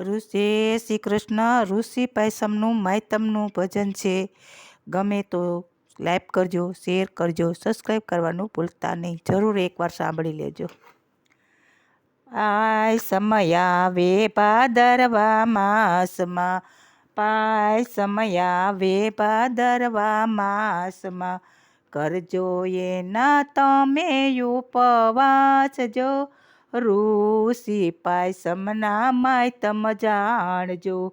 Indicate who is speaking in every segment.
Speaker 1: ઋષિ શ્રી કૃષ્ણ, ઋષિ પાયસમનું માયતમનું ભજન છે. ગમે તો લાઈક કરજો, શેર કરજો સબસ્ક્રાઈબ કરવાનું ભૂલતા નહીં. જરૂર એકવાર સાંભળી લેજો. આય સમયાવે ભાદરવા માસમાં. પાય સમયાવે ભાદરવા માસમાં. કરજો એના તમે ઉપવાસ જો ઋષિ પાયસમના માય તમ જાણજો.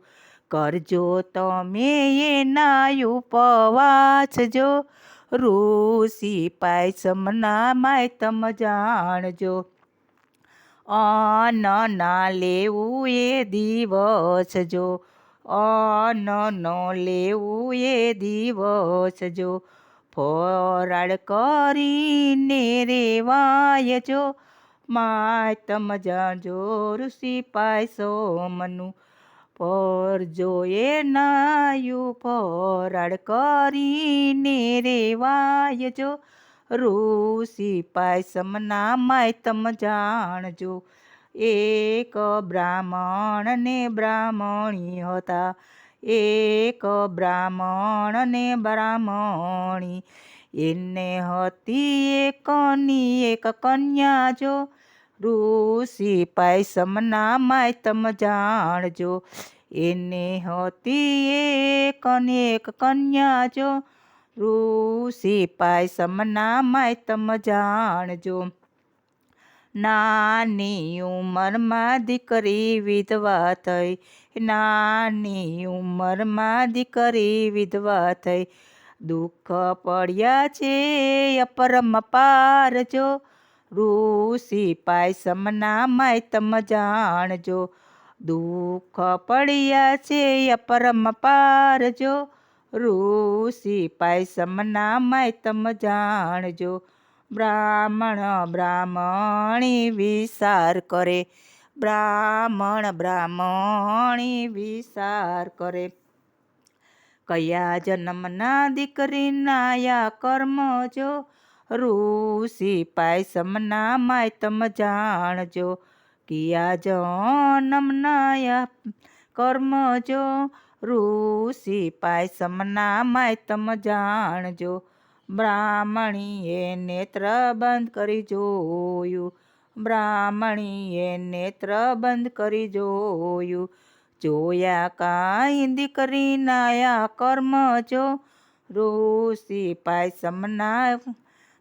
Speaker 1: કરજો તમે એના ઉપવાસ જો ઋષિ પાયસમના માય તમ જાણજો. અન ના લેવું એ દિવસ જો અન ન લેવું એ દિવસ જો ફરાળ કરીને રેવાય જો માય તમ જાણજો ઋષિ પાયસો મનું પર જોએ નાયું પરાડ કરીને રેવાય જો. ઋષિ પાયસમના માય તમ જાણજો. એક બ્રાહ્મણ ને બ્રાહ્મણી હતા. એક બ્રાહ્મણ ને બ્રાહ્મણી. એને હતી એકની એક કન્યા જો. ઋષિ પાયસમના માય તમ જાણજો. એને હતી એક ને એક કન્યા જો. ઋષિ પાયસમના માય તમ જાણજો. નાની ઉંમરમાં દીકરી વિધવા થઈ. નાની ઉંમરમાં દીકરી વિધવા થઈ. દુઃખ પડ્યા છે, અપરમ પારજો ઋષિ ઋષિ પાયસમના માય તમ જાણજો. દુઃખ પડ્યા છે, અપરમ પારજો ઋષિ ઋષિ પાયસમના માય તમ જાણજો. બ્રાહ્મણ બ્રાહ્મણી વિસાર કરે. બ્રાહ્મણ બ્રાહ્મણી વિસાર કરે. કયા જન્મના દીકરીના યા કર્મ જો? ઋષિ પાયસમના માય તમ જાણજો. કિયા જન્મના યા કર્મ જો? ઋષિ પાયસમના માય તમ જાણજો. બ્રાહ્મણીએ નેત્ર બંધ કરી જોયું. બ્રાહ્મણીએ નેત્ર બંધ કરી જોયું. જોયા કાંઈ દીકરી નાયા કર્મ જો. ઋષિ પાયસમના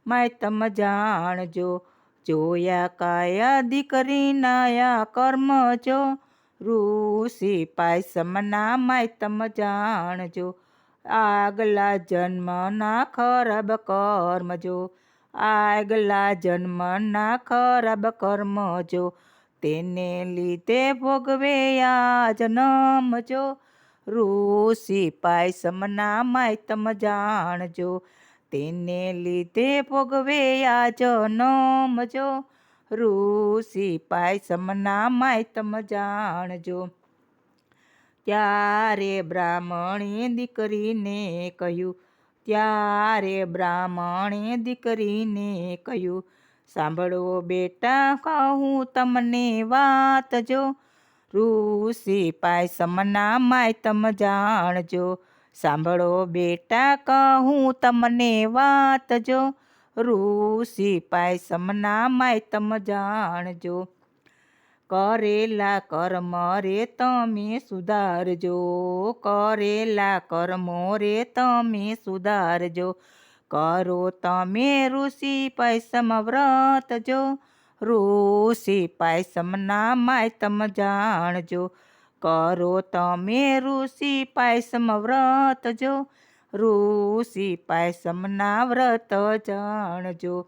Speaker 1: માય તમ જાણજો. જોયા કાયા દીકરી નાયા કર્મ જો. ઋષિ પાયસમના માય તમ જાણજો. આગલા જન્મના ખરાબ કર્મ જો. આગલા જન્મના ખરાબ કર્મ જો. તેને લીધે ભોગવે આ જન્મ જો. ઋષિ પાયસમના માય તમ જાણજો. તેને લીધે ભોગવે આ જન્મ જો. ઋષિ પાયસમના માય તમ જાણજો. ત્યારે બ્રાહ્મણે દીકરીને કહ્યું, ત્યારે બ્રાહ્મણે દીકરીને કહ્યું સાંભળો બેટા, કહું તમને વાત જો. ઋષિ પાયસમના માય તમ જાણજો. સાંભળો બેટા, કહું તમને વાત જો. ઋષિ પાયસમના માય તમ જાણજો. કરેલા કર્મ રે તમે સુધારજો. કરેલા કર્મો રે તમે સુધારજો. કરો તમે ઋષિ પૈસમ વ્રત જો. ઋષિ પાયસમના માય તમ જાણજો. કરો તમે ઋષિ પાયસમ વ્રત જો. ઋષિ પાયસમના વ્રત જાણજો.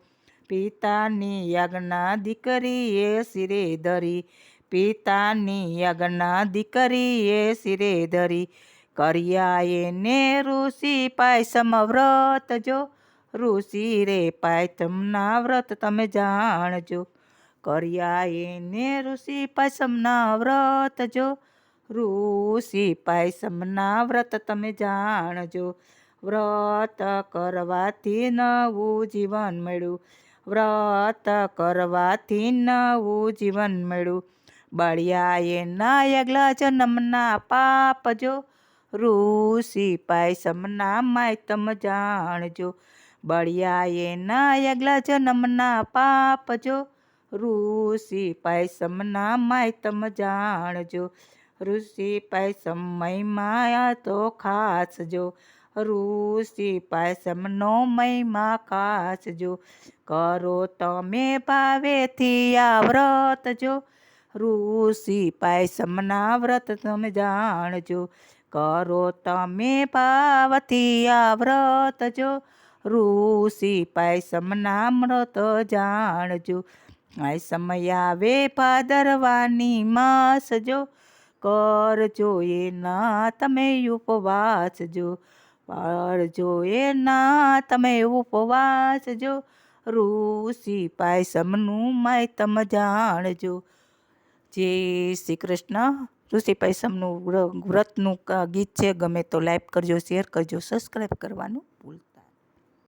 Speaker 1: પિતાની યજ્ઞા દીકરીએ શિરે ધરી. પિતાની યજ્ઞા દીકરીએ શિરે ધરી. કર્યા એને ઋષિ પાયસમ વ્રત જો. ઋષિ રે પાયતમના વ્રત તમે જાણજો. કર્યા એને ઋષિ પાયસમના વ્રત જો. ઋષિ પાયસમના વ્રત તમે જાણજો. વ્રત કરવાથી નવું જીવન મળ્યું. વ્રત કરવાથી નવું જીવન મળ્યું. બળિયાએ નાયગલા જન્મના પાપ જો. ઋષિ પાયસમના માયતમ જાણજો. બળિયાએ નાયગલા જન્મના પાપ જો. ઋષિ પાયસમના માયતમ જાણજો. ઋષિ પાયસમ મહિમા તો ખાસ જો. ઋષિ પાયસમનો મહિમા ખાસ જો. કરો તમે ભાવેથી આ વ્રત જો. ઋષિ પાયસમના વ્રત તમે જાણજો. કરો તમે ભાવથી આ વ્રત જો. ઋષિ પાયસમના વ્રત જાણજો. આ સમય આવે ભાદરવાની માસ જો. કરજો એના તમે ઉપવાસ જો કરજો એના તમે ઉપવાસ જો ઋષિ માય તમ જાણજો. જે શ્રી કૃષ્ણ ઋષિ પૈસમનું વ્રતનું ગીત છે, ગમે તો લાઈક કરજો, શેર કરજો, સબસ્ક્રાઈબ કરવાનું.